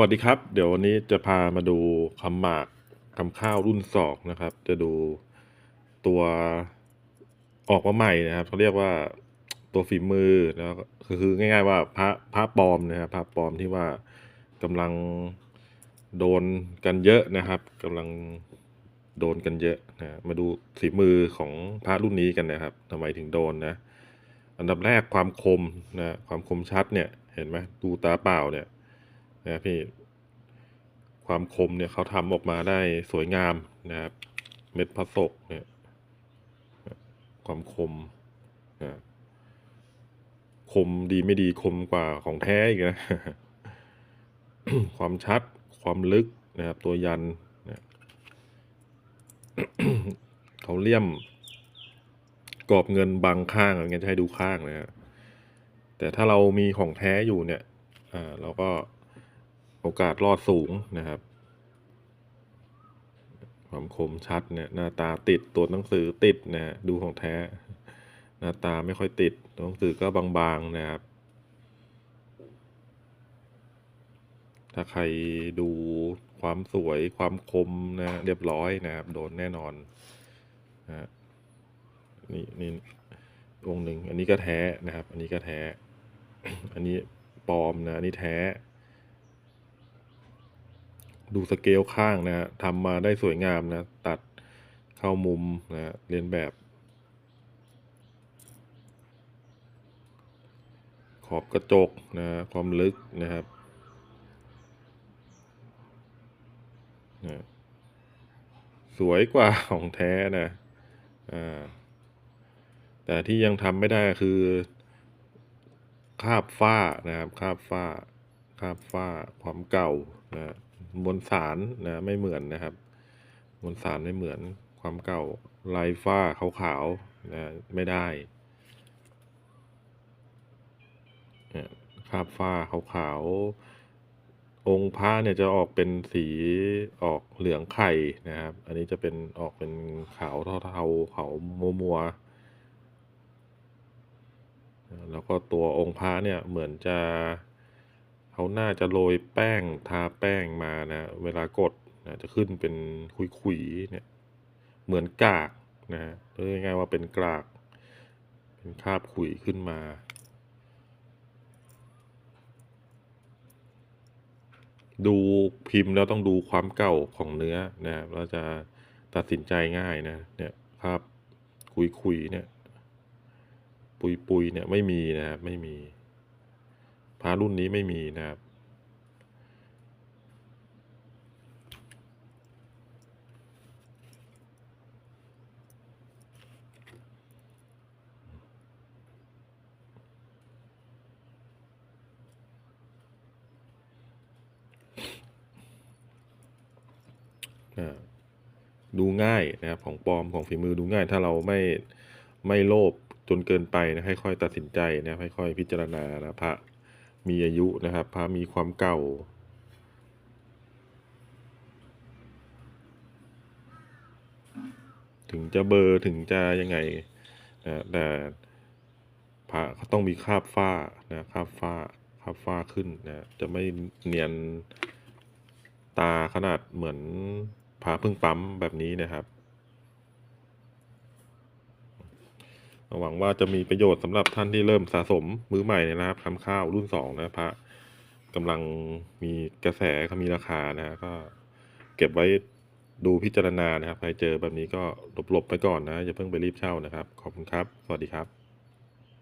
วัสดีครับ เดี๋ยววันนี้จะพามาดูคำหมากคำข้าวรุ่นสองนะครับ จะดูตัวออกมาใหม่นะครับเขาเรียกว่าตัวฝีมือแล้วคือคือง่าย ๆ ว่าพระพระปลอมนะครับพระปลอมที่ว่ากำลังโดนกันเยอะนะครับกำลังโดนกันเยอะนะมาดูฝีมือของพระรุ่นนี้กันนะครับทำไมถึงโดนนะ อันดับแรกความคมนะความคมชัดเนี่ยเห็นไหมดูตาเปล่าเนี่ย นะพี่ความคมเนี่ยเขาทำออกมาได้สวยงามนะครับ เม็ดพระศกเนี่ยความคมนะคมดีไม่ดีคมกว่าของแท้อีกนะ ความชัดความลึกนะครับ ตัวยันนะเขาเลี่ยมกรอบเงินบางข้างอะไรเงี้ยจะให้ดูข้างนะฮะแต่ถ้าเรามีของแท้อยู่เนี่ย อ่า เราก็ โอกาสรอดสูงนะครับ ความคมชัดเนี่ยหน้าตาติดตัวหนังสือติดนะดูของแท้ หน้าตาไม่ค่อยติดตัวหนังสือก็บางๆนะครับ ถ้าใครดูความสวยความคมนะเรียบร้อยนะครับ โดนแน่นอนนะฮะนี่นี่องค์หนึ่งอันนี้ก็แท้นะครับ อันนี้ก็แท้ อันนี้ปลอมนะอันนี้แท้ ดูสเกลข้างนะฮะทำมาได้สวยงามนะ ตัดเข้ามุมนะฮะเรียนแบบ ขอบกระจกนะฮะความลึกนะครับนะสวยกว่าของแท้นะอ่าแต่ที่ยังทำไม่ได้คือคาบฝ้านะครับคาบฝ้าคาบฝ้าความเก่านะ มวลสารนะไม่เหมือนนะครับมวลสารไม่เหมือนความเก่าลายฝ้าขาวๆนะไม่ได้เนี่ยคาบฝ้าขาวๆองค์พระเนี่ยจะออกเป็นสีออกเหลืองไข่นะครับ อันนี้จะเป็นออกเป็นขาวเทาๆขาวมัวๆแล้วก็ตัวองค์พระเนี่ยเหมือนจะ น่าจะโรยแป้งทาแป้งมานะเวลากดนะจะขึ้นเป็นขุยๆเนี่ยเหมือนกากนะฮะเรียกง่ายว่าเป็นกาก เป็นคราบขุยขึ้นมาดูพิมพ์แล้วต้องดูความเก่าของเนื้อนะครับแล้วจะตัดสินใจง่ายนะเนี่ยภาพคุยๆเนี่ย ปุยปุยๆเนี่ยไม่มีนะครับไม่มีารุ่นนี้ไม่มีนะครับ ดูง่ายนะครับของปลอมของฝีมือดูง่าย ถ้าเราไม่ไม่โลภจนเกินไปนะค่อยๆตัดสินใจนะค่อยๆพิจารณานะพระ มีอายุนะครับพระมีความเก่า ถึงจะเบอร์ถึงจะยังไงนะแต่พระเขาต้องมีคราบฝ้านะคราบฝ้าคราบฝ้าขึ้นนะจะไม่เนียนตาขนาดเหมือนพาพึ่งปั๊มแบบนี้นะครับ หวังว่าจะมีประโยชน์สำหรับท่านที่เริ่มสะสมมือใหม่เนี่ยนะครับคำข้าวรุ่นสองนะพระกำลังมีกระแสเขามีราคานะก็เก็บไว้ดูพิจารณานะครับ ใครเจอแบบนี้ก็หลบๆไปก่อนนะอย่าเพิ่งไปรีบเช่านะครับ ขอบคุณครับ สวัสดีครับ